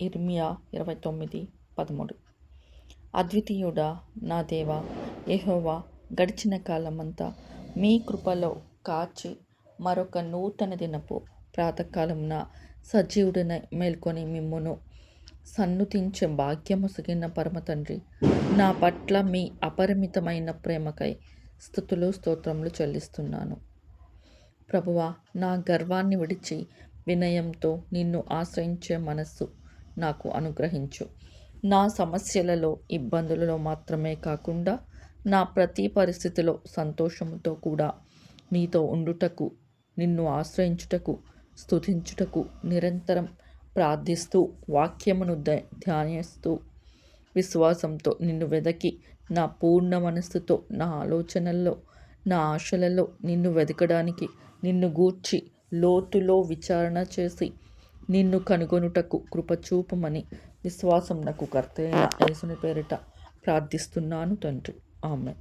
ఇర్మియా ఇరవై తొమ్మిది పదమూడు. అద్వితీయుడా నా దేవా ఏహోవా గడిచిన కాలమంతా మీ కృపలో కాచి మరొక నూతన దినపు ప్రాతకాలమున సజీవుడిన మేల్కొని మిమ్మును సన్నుతించే భాగ్యమొసగిన పరమ తండ్రి నా పట్ల మీ అపరిమితమైన ప్రేమకై స్థుతులు స్తోత్రములు చెల్లిస్తున్నాను. ప్రభువా నా గర్వాన్ని విడిచి వినయంతో నిన్ను ఆశ్రయించే మనస్సు నాకు అనుగ్రహించు. నా సమస్యలలో ఇబ్బందులలో మాత్రమే కాకుండా నా ప్రతి పరిస్థితిలో సంతోషంతో కూడా నీతో ఉండుటకు నిన్ను ఆశ్రయించుటకు స్థుతించుటకు నిరంతరం ప్రార్థిస్తూ వాక్యమును ధ్యానిస్తూ విశ్వాసంతో నిన్ను వెదకి నా పూర్ణ మనస్సుతో నా ఆలోచనల్లో నా ఆశలలో నిన్ను వెతకడానికి నిన్ను గూర్చి లోతులో విచారణ చేసి నిన్ను కనుగొనుటకు కృపచూపమని విశ్వాసం నాకు కర్తైన యేసుని పేరిట ప్రార్థిస్తున్నాను తండ్రి. ఆమె